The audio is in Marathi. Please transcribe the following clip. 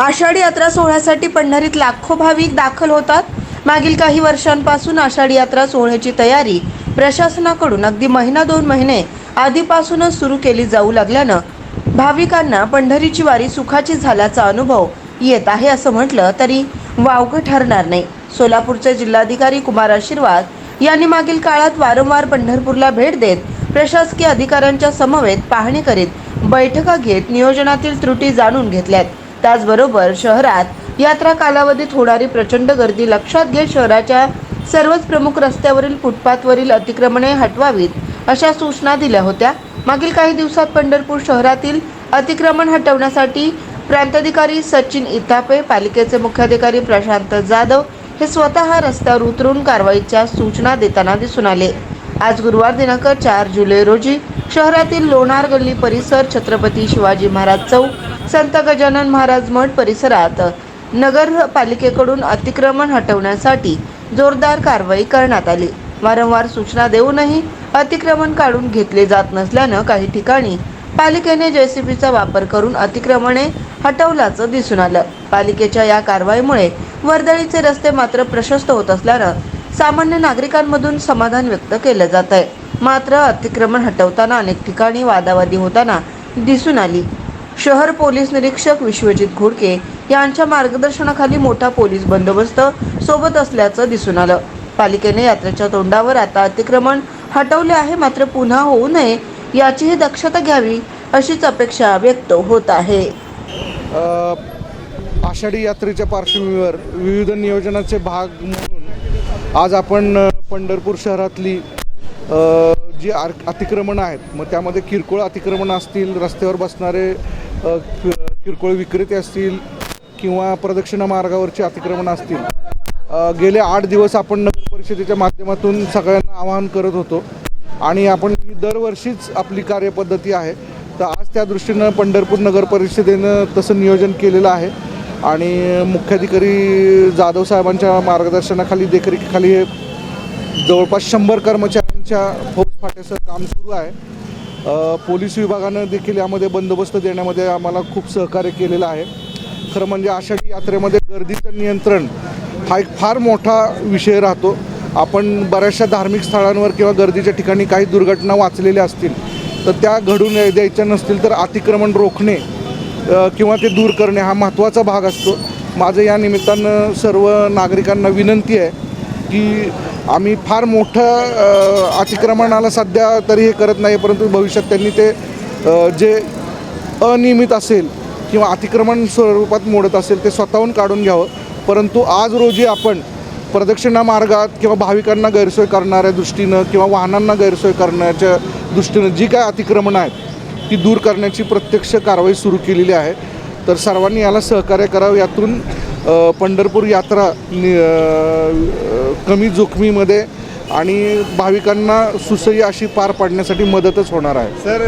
आषाढी यात्रा सोहळ्यासाठी पंढरीत लाखो भाविक दाखल होतात. मागील काही वर्षांपासून आषाढी यात्रा सोहळ्याची तयारी प्रशासनाकडून अगदी महिना दोन महिने आधीपासूनच सुरू केली जाऊ लागल्यानं भाविकांना पंढरीची वारी सुखाची झाल्याचा अनुभव येत आहे असं म्हटलं तरी वावगं ठरणार नाही. सोलापूरचे जिल्हाधिकारी कुमार आशीर्वाद यांनी मागील काळात वारंवार पंढरपूरला भेट देत प्रशासकीय अधिकाऱ्यांच्या समवेत पाहणी करीत बैठका घेत नियोजनातील त्रुटी जाणून घेतल्यात. त्याचबरोबर शहरात यात्रा कालावधीत होणारी प्रचंड गर्दी लक्षात घेत शहराच्या सर्वच प्रमुख रस्त्यावरील फुटपाथवरील अतिक्रमणे हटवावीत अशा सूचना दिल्या होत्या. मागील काही दिवसात पंढरपूर शहरातील अतिक्रमण हटवण्यासाठी प्रांताधिकारी सचिन इतापे पालिकेचे मुख्याधिकारी प्रशांत जाधव हे स्वतः रस्त्यावर उतरून कारवाईच्या सूचना देताना दिसून आले. आज गुरुवार दिनांक चार जुलै रोजी शहरातील लोणार गल्ली परिसर छत्रपती शिवाजी महाराज चौक संत गजानन महाराज मठ परिसरात नगरपालिकेकडून अतिक्रमण हटवण्यासाठी जोरदार कारवाई करण्यात आली. वारंवार सूचना देऊनही अतिक्रमण काढून घेतले जात नसल्यानं काही ठिकाणी पालिकेने जेसीबीचा वापर करून अतिक्रमणे हटवल्याचं दिसून आलं. पालिकेच्या या कारवाईमुळे वर्दळीचे रस्ते मात्र प्रशस्त होत असल्यानं सामान्य नागरिकांमधून समाधान व्यक्त केलं जात आहे. मात्र अतिक्रमण हटवताना अनेक ठिकाणी वादावादी होताना दिसून आली. शहर पोलीस निरीक्षक विश्वजित घोडके यांच्या मार्गदर्शनाखाली मोठा पोलीस बंदोबस्त सोबत असल्याचं दिसून आलं. पालिकेने यात्रेच्या तोंडावर आता अतिक्रमण हटवले आहे मात्र पुन्हा होऊ नये याचीही दक्षता घ्यावी अशीच अपेक्षा व्यक्त होत आहे. आषाढी यात्रेच्या पार्श्वभूमीवर विविध नियोजनाचे भाग म्हणून आज आपण पंढरपूर शहरातली जी आर अतिक्रमणं आहेत मग त्यामध्ये किरकोळ अतिक्रमणं असतील रस्त्यावर बसणारे किरकोळ विक्रेते असतील किंवा प्रदक्षिणा मार्गावरची अतिक्रमणं असतील गेले आठ दिवस आपण नगर परिषदेच्या माध्यमातून सगळ्यांना आवाहन करत होतो आणि आपण ही दरवर्षीच आपली कार्यपद्धती आहे. तर आज त्या दृष्टीनं पंढरपूर नगर परिषदेनं तसं नियोजन केलेलं आहे. आणि मुख्याधिकारी जाधव साहेबांच्या मार्गदर्शनाखाली देखरेखीखाली हे जवळपास शंभर कर्मचाऱ्यांच्या फौजफाट्याचं काम सुरू आहे. पोलीस विभागानं देखील यामध्ये बंदोबस्त देण्यामध्ये आम्हाला खूप सहकार्य केलेलं आहे. खरं म्हणजे आषाढी यात्रेमध्ये गर्दीचं नियंत्रण हा एक फार मोठा विषय राहतो. आपण बऱ्याचशा धार्मिक स्थळांवर किंवा गर्दीच्या ठिकाणी काही दुर्घटना वाचलेल्या असतील तर त्या घडून द्यायच्या नसतील तर अतिक्रमण रोखणे किंवा ते दूर करणे हा महत्त्वाचा भाग असतो. माझं या निमित्तानं सर्व नागरिकांना विनंती आहे की आम्ही फार मोठं अतिक्रमणाला सध्या तरी हे करत नाही परंतु भविष्यात त्यांनी ते जे अनियमित असेल किंवा अतिक्रमण स्वरूपात मोडत असेल ते स्वतःहून काढून घ्यावं. परंतु आज रोजी आपण प्रदक्षिणा मार्गात किंवा भाविकांना गैरसोय करणाऱ्या दृष्टीनं किंवा वाहनांना गैरसोय करण्याच्या दृष्टीनं जी काय अतिक्रमणं आहेत ती दूर करण्याची प्रत्यक्ष कारवाई सुरू केलेली आहे. तर सर्वांनी याला सहकार्य करावं. यातून पंढरपूर यात्रा नि कमी जोखमीमध्ये आणि भाविकांना सुसह्य अशी पार पाडण्यासाठी मदतच होणार आहे. सर